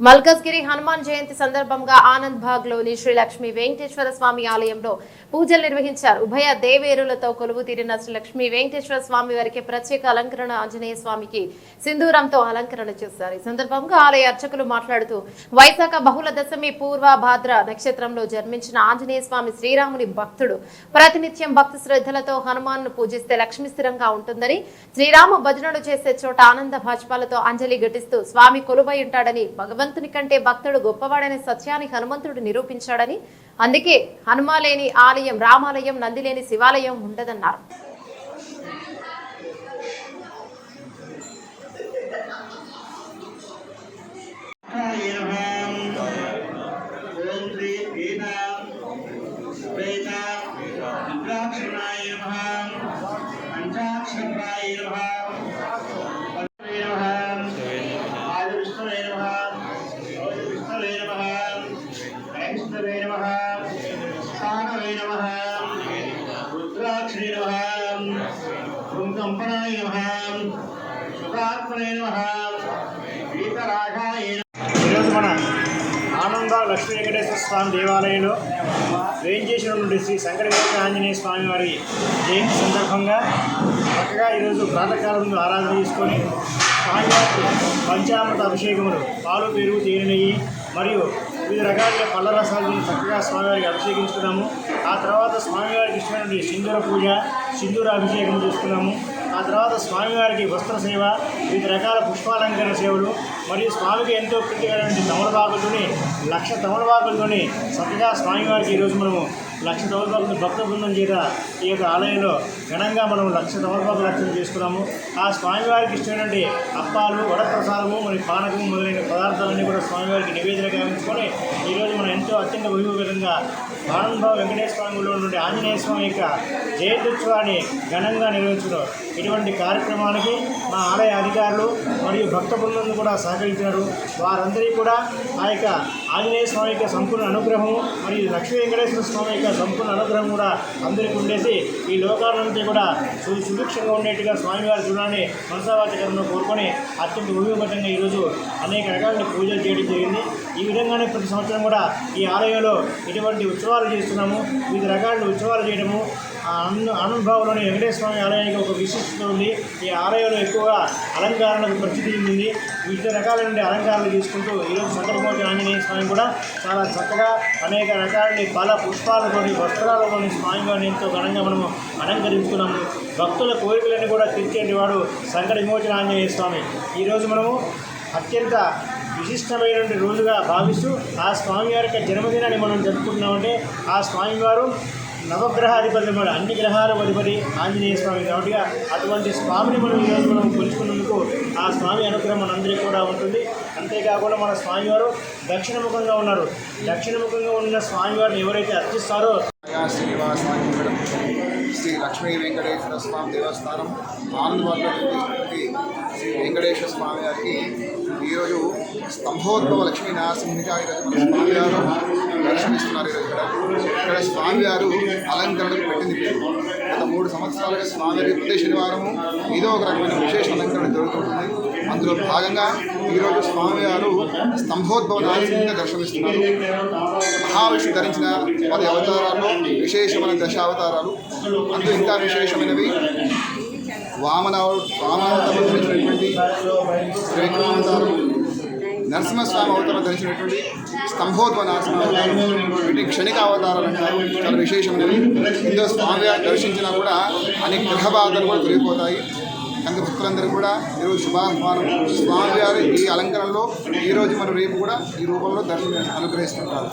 మల్కజ్గిరి హనుమాన్ జయంతి సందర్భంగా ఆనంద్ బాగ్లోని శ్రీ లక్ష్మీ వెంకటేశ్వర స్వామి ఆలయంలో పూజలు నిర్వహించారు. ఉభయ దేవేరులతో కొలువు తీరిన శ్రీ లక్ష్మీ వెంకటేశ్వర స్వామి వారికి ప్రత్యేక అలంకరణ ఆంజనేయ స్వామికి సింధూరంతో అలంకరణ చేశారు. ఈ సందర్భంగా ఆలయ అర్చకులు మాట్లాడుతూ వైశాఖ బహుళ దశమి పూర్వ భాద్ర నక్షత్రంలో జన్మించిన ఆంజనేయ స్వామి శ్రీరాముని భక్తుడు. ప్రతినిత్యం భక్తి శ్రద్ధలతో హనుమాన్ను పూజిస్తే లక్ష్మి స్థిరంగా ఉంటుందని శ్రీరామ భజనలు చేసే చోట ఆనంద భాష్పాలతో అంజలి ఘటిస్తూ స్వామి కొలువై ఉంటాడని భగవంతుని కంటే భక్తుడు గొప్పవాడనే సత్యాన్ని హనుమంతుడు నిరూపించాడని అందుకే హనుమాలేని ఆలయం రామాలయం నందిలేని శివాలయం ఉండదన్నారు. ఈరోజు మన ఆనంద లక్ష్మీ వెంకటేశ్వర స్వామి దేవాలయంలో వేయించేసినటువంటి శ్రీ శంకర ఆంజనేయ స్వామి వారి జయంతి సందర్భంగా చక్కగా ఈరోజు ప్రాతకాలంలో ఆరాధన చేసుకొని స్వామివారికి పంచామృత అభిషేకములు పాలు పెరుగు తేనె మరియు వివిధ రకాల పళ్ళ రసాలను చక్కగా స్వామివారికి అభిషేకించుకున్నాము ఆ తర్వాత స్వామివారికి ఇష్టమైనటువంటి సింధూర పూజ సింధూర అభిషేకం చేసుకున్నాము ఆ తర్వాత స్వామివారికి వస్త్ర సేవ వివిధ రకాల పుష్పాలంకరణ సేవలు మరియు స్వామికి ఎంతో ప్రీతికరమైన తమలపాకులతోని లక్ష తమలపాకులతోని చక్కగా స్వామివారికి ఈరోజు మనము లక్ష తమలపాకులు భక్త బృందం చేత ఈ యొక్క ఆలయంలో ఘనంగా మనం లక్ష తమలపాకులు అర్చన చేసుకున్నాము. ఆ స్వామివారికి ఇష్టమైనటువంటి అప్పాలు వడప్రసాదము మరియు పానకము మొదలైన పదార్థాలన్నీ కూడా స్వామివారికి నివేదనగా ఉంచుకొని ఈరోజు మనం ఎంతో అత్యంత వైభవంగా ఆనందరావు వెంకటేశ్వర స్వామిలో నుండి ఆంజనేయ స్వామి యొక్క జయంత్యుత్సవాన్ని ఘనంగా నిర్వహించడం. ఇటువంటి కార్యక్రమానికి మా ఆలయ అధికారులు మరియు భక్త బృందం కూడా సహకరించినారు. వారందరికీ కూడా ఆ యొక్క ఆంజనేయ స్వామి యొక్క సంపూర్ణ అనుగ్రహము మరియు లక్ష్మీ వెంకటేశ్వర స్వామి యొక్క సంపూర్ణ అనుగ్రహం కూడా అందరికీ ఉండేసి ఈ లోకాలంతా కూడా సు- సుభిక్షంగా ఉండేట్టుగా స్వామివారి చూడాలని మనసావాచకరంలో కోరుకొని అత్యంత ఉపయోగపరంగా ఈరోజు అనేక రకాల పూజలు చేయడం జరిగింది. ఈ విధంగానే ప్రతి సంవత్సరం కూడా ఈ ఆలయంలో ఇటువంటి ఉత్సవాలు చేస్తున్నాము వివిధ రకాల ఉత్సవాలు చేయడము అనుభవంలోని వెంకటేశ్వర స్వామి ఆలయానికి ఒక విశిష్టత ఉంది. ఈ ఆలయంలో ఎక్కువగా అలంకారాలకు ప్రసిద్ధి చెందింది. వివిధ రకాలైన అలంకారాలు తీసుకుంటూ ఈరోజు సంకటమూర్తి ఆంజనేయ స్వామి కూడా చాలా చక్కగా అనేక రకాల ఫల పుష్పాలతోని వస్త్రాలలోని స్వామివారిని ఎంతో ఘనంగా మనము అలంకరించుకున్నాము. భక్తుల కోరికలను కూడా తీర్చేటి వాడు సంకట విమోచన ఆంజనేయ స్వామి. ఈరోజు మనము అత్యంత విశిష్టమైనటువంటి రోజుగా భావిస్తూ ఆ స్వామివారి యొక్క జన్మదినాన్ని మనం జరుపుకుంటున్నామంటే ఆ స్వామివారు నవగ్రహాధిపతి మన అన్ని గ్రహాల అధిపతి ఆంజనేయ స్వామి కాబట్టి అటువంటి స్వామిని మనం ఈరోజు మనం కొలుచుకున్నందుకు ఆ స్వామి అనుగ్రహం మనందరికీ కూడా ఉంటుంది. అంతేకాకుండా మన స్వామివారు దక్షిణముఖంగా ఉన్నారు. దక్షిణముఖంగా ఉన్న స్వామివారిని ఎవరైతే అర్చిస్తారో శ్రీనివాస శ్రీ లక్ష్మీ వెంకటేశ్వర స్వామి దేవస్థానం ఆనందవాడలో శ్రీ వెంకటేశ్వర స్వామి గారికి ఈరోజు స్తంభోద్భవ లక్ష్మీ నరసింహగా ఈరోజు మన స్వామివారు దర్శనమిస్తున్నారు ఈరోజు ఇక్కడ. ఇక్కడ స్వామివారు అలంకరణకు పెట్టింది. గత మూడు సంవత్సరాలుగా స్వామివారి ప్రతి శనివారము ఏదో ఒక రకమైన విశేష అలంకరణ జరుగుతుంటుంది అందులో భాగంగా ఈరోజు స్వామివారు స్తంభోద్భవ నరసింహంగా దర్శనమిస్తున్నారు. మహావిష్ణు ధరించిన పది అవతారాల్లో విశేషమైన దశ అవతారాలు అందులో ఇంకా విశేషమైనవి. వామన వామనావతారం ధరించినటువంటి త్రివిక్రమావతారం నరసింహస్వామి అవతారం ధరించినటువంటి స్తంభోద్వ నరసింహ అవతారం వీటి క్షణిక అవతారాలు అంటారు చాలా విశేషమైనవి. ఇందులో స్వామివారు దర్శించినా కూడా అనేక గ్రహ బాధలు కూడా తొలగిపోతాయి. సంఘ భక్తులందరూ కూడా ఈరోజు శుభాహ్వానం స్వామివారి ఈ అలంకరణలో ఈరోజు మనం రేపు కూడా ఈ రూపంలో దర్శనం అనుగ్రహిస్తుంటారు.